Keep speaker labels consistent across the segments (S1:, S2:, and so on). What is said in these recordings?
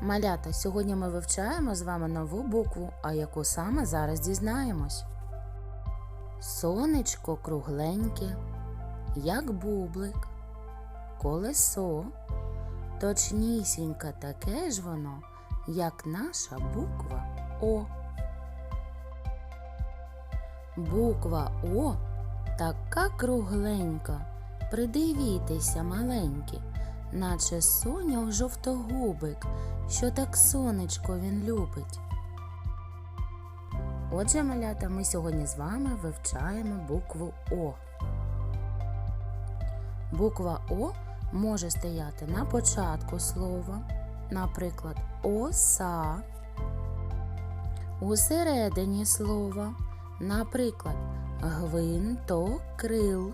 S1: Малята, сьогодні ми вивчаємо з вами нову букву, а яку саме зараз дізнаємось. Сонечко кругленьке, як бублик, колесо, точнісінько таке ж воно, як наша буква О. Буква О така кругленька, придивітеся маленькі, наче сонях жовтогубик, що так сонечко він любить. Отже, малята, ми сьогодні з вами вивчаємо букву О. Буква О може стояти на початку слова, наприклад, оса, у середині слова, наприклад, гвинтокрил,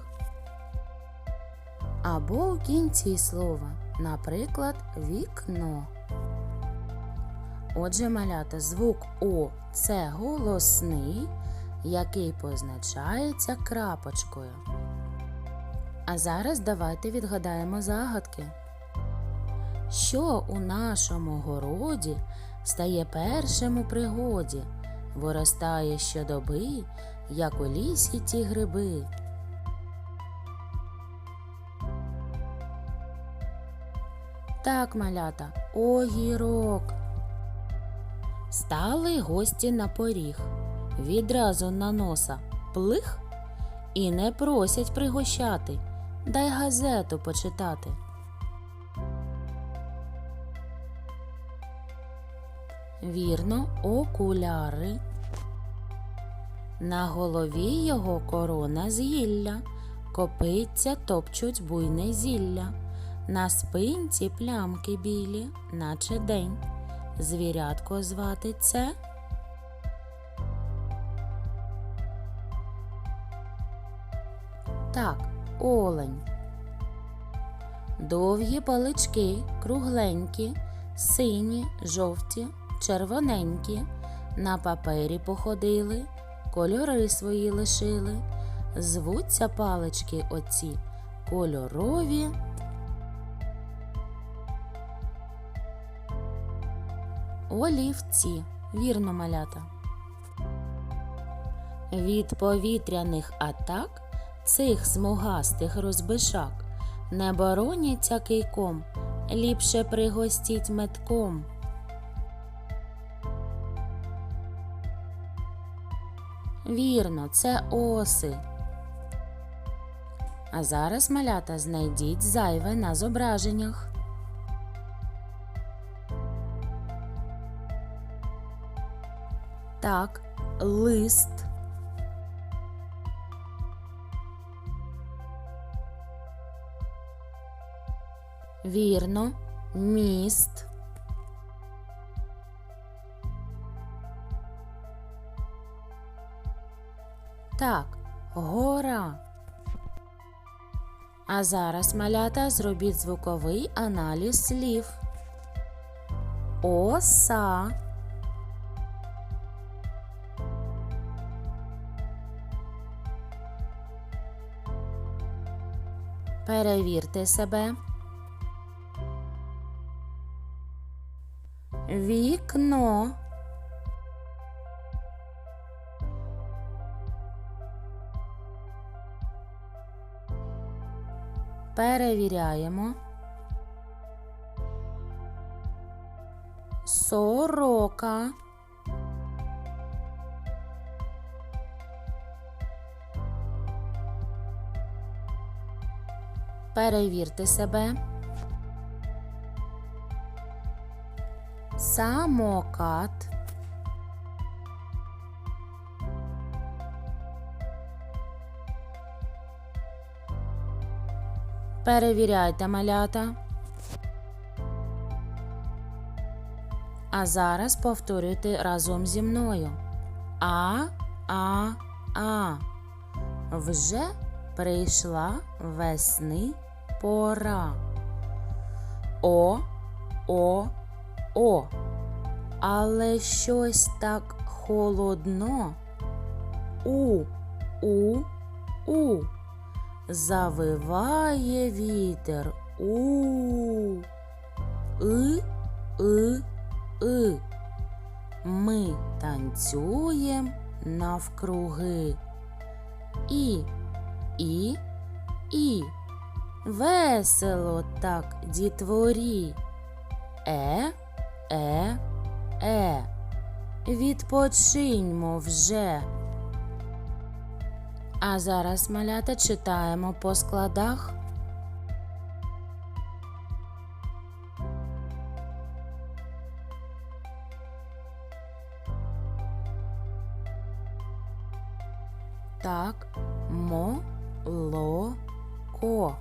S1: або у кінці слова, наприклад, вікно. Отже, малята, звук О це голосний, який позначається крапочкою. А зараз давайте відгадаємо загадки. Що у нашому городі стає першим у пригоді, виростає щодоби, як у лісі ті гриби. Так, малята, огірок. Стали гості на поріг, відразу на носа плих і не просять пригощати, дай газету почитати. Вірно, окуляри. На голові його корона з гілля, копиться топчуть буйне зілля, на спинці плямки білі, наче день. Звірятко звати це. Так, олень. Довгі палички, кругленькі, сині, жовті, червоненькі, на папері походили, кольори свої лишили. Звуться палички оці кольорові. Олівці, вірно малята. Від повітряних атак цих смугастих розбишак не бороняться кийком, ліпше пригостіть метком. Вірно, це оси. А зараз малята знайдіть зайве на зображеннях. Так, лист. Вірно, міст. Так, гора. А зараз, малята, зробіть звуковий аналіз слів. Оса. Перевірте себе. Вікно. Перевіряємо. Сорока. Перевірте себе. Самокат. Перевіряйте малята. А зараз повторюйте разом зі мною. А, а, а. Вже прийшла весни пора. О, о, о. Але щось так холодно. У, у, у. Завиває вітер. У. И, и, и. Ми танцюєм навкруги. І, і, і. Весело так дітворі. Е, е, е. Відпочиньмо вже. А зараз малята читаємо по складах. Так, мо, ло, ко.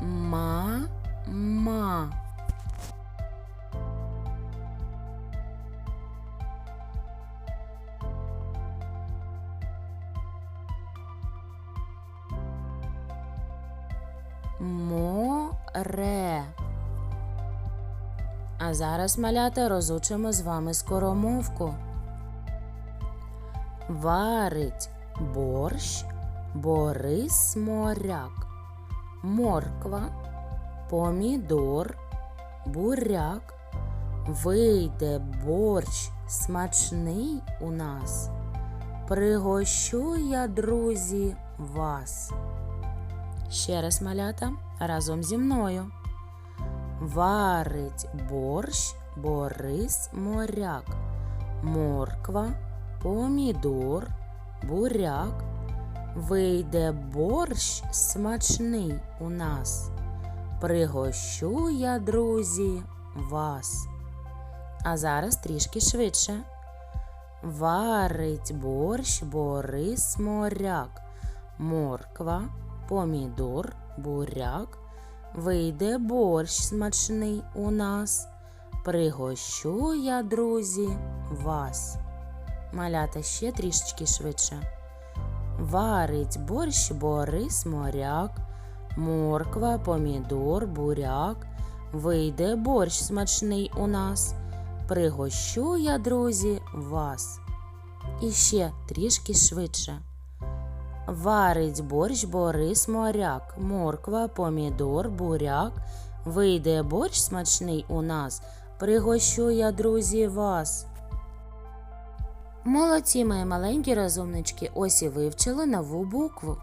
S1: Ма, ма. Море. А зараз, малята, розучимо з вами скоромовку. Варить борщ Борис Моряк. Морква, помідор, буряк. Вийде борщ смачний у нас. Пригощу я, друзі, вас. Ще раз малята разом зі мною. Варить борщ Борис Моряк. Морква, помідор, буряк. Вийде борщ смачний у нас. Пригощу я, друзі, вас. А зараз трішки швидше. Варить борщ Борис Моряк. Морква, помідор, буряк. Вийде борщ смачний у нас. Пригощу я, друзі, вас. Малята ще трішечки швидше. Варить борщ Борис Моряк, морква, помідор, буряк. Вийде борщ смачний у нас. Пригощу я, друзі, вас. І ще трішки швидше. Варить борщ Борис Моряк, морква, помідор, буряк. Вийде борщ смачний у нас. Пригощу я, друзі, вас. Молодці, мої маленькі розумнички, ось і вивчили нову букву.